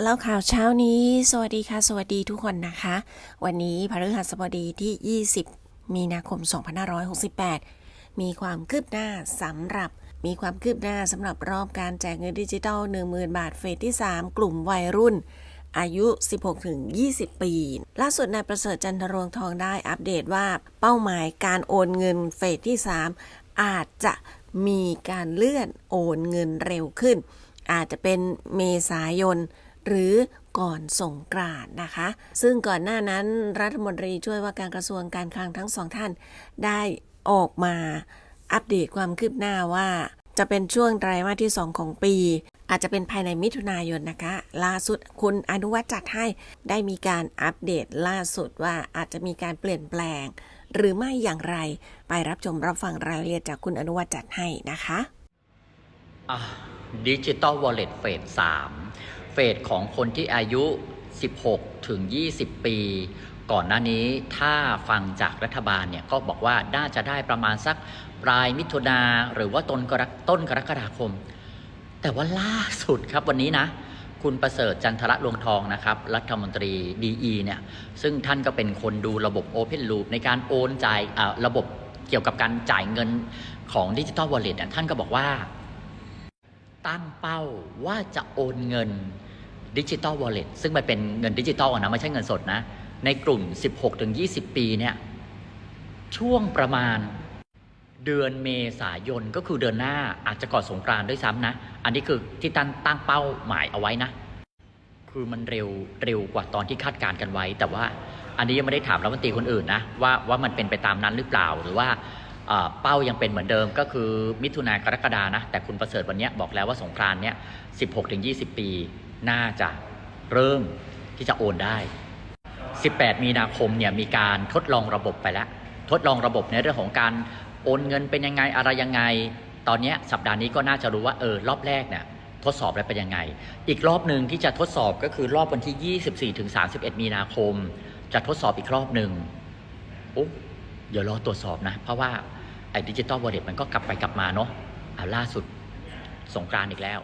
แล้วข่าวเช้านี้ สวัสดีค่ะ สวัสดีทุกคนนะคะ วันนี้พฤหัสบดีที่ 20 มีนาคม 2568 มีความคืบหน้าสำหรับ มีความคืบหน้าสำหรับรอบการแจกเงินดิจิทัล 10,000 บาทเฟสที่ 3 กลุ่มวัยรุ่น อายุ 16-20 ปี ล่าสุดนายประเสริฐจันทรวงทองได้อัปเดตว่าเป้าหมายการโอนเงินเฟสที่ 3 อาจจะมีการเลื่อนโอนเงินเร็วขึ้น อาจจะเป็นเมษายน หรือก่อนสงกรานนะคะ ซึ่งก่อนหน้านั้นรัฐมนตรีช่วยว่าการกระทรวงการคลังทั้งสองท่าน ได้ออกมาอัปเดตความคืบหน้าว่า จะเป็นช่วงไตรมาสที่ 2 ของปี อาจจะเป็นภายในมิถุนายนนะคะ ล่าสุดคุณอนุวัฒน์จัดให้ได้มีการอัปเดตล่าสุดว่าอาจจะมีการเปลี่ยนแปลง หรือไม่อย่างไรไปรับชมรับฟังรายละเอียดจากคุณอนุวัฒน์จัดให้นะคะดิจิตอลวอลเล็ตเฟสสาม เฟสของคนที่อายุ 16 ถึง 20 ปี ก่อนหน้านี้ถ้าฟังจากรัฐบาลเนี่ยก็บอกว่าน่าจะได้ประมาณสักปลายมิถุนาหรือว่าต้นกรกต้นกรกฎาคม แต่ว่าล่าสุดครับวันนี้นะ คุณประเสริฐจันทระลวงทองนะครับ รัฐมนตรีดีเนี่ย ซึ่งท่านก็เป็นคนดูระบบ Open Loop ในการโอนจ่ายระบบเกี่ยวกับการจ่ายเงินของดิจิ t a ลวอลเล็ตท่านก็บอกว่า ตั้งเป้าว่าจะโอนเงินดิจิ t a ลวอลเล็ตซึ่งมันเป็นเงินดิจิตอลนะไม่ใช่เงินสดนะ ในกลุ่ม 16-20 ปีเนี่ยช่วงประมาณเดือนเมษายนก็คือเดือนหน้าอาจจะก่อนสงกรานต์ด้วยซ้ำนะ อันนี้คือที่ตั้งตั้งเป้าหมายเอาไว้นะ คือมันเร็วเร็วกว่าตอนที่คาดการณ์กันไว้ แต่ว่าอันนี้ยังไม่ได้ถามรัฐมนตรีคนอื่นนะว่าว่ามันเป็นไปตามนั้นหรือเปล่าหรือว่า เอ่อเป้ายังเป็นเหมือนเดิมก็คือมิถุนายนกรกฎานะ แต่คุณประเสริฐวันนี้บอกแล้วว่าสงกรานเนี้ย16-20 ปีน่าจะเริ่มที่จะโอนได้ 18 มีนาคมเนี่ยมีการทดลองระบบไปแล้ว ทดลองระบบในเรื่องของการโอนเงินเป็นยังไงอะไรยังไง ตอนนี้สัปดาห์นี้ก็น่าจะรู้ว่าเออรอบแรกเนี่ยทดสอบแล้วเป็นยังไง อีกรอบหนึ่งที่จะทดสอบก็คือรอบวันที่ 24-31 มีนาคม จะทดสอบอีกรอบหนึ่งโอ้ เดี๋ยวรอตรวจสอบนะ เพราะว่าไอ้ดิจิตอลวอลเล็ตมันก็กลับไปกลับมาเนาะอ่าล่าสุดสงกรานอีกแล้ว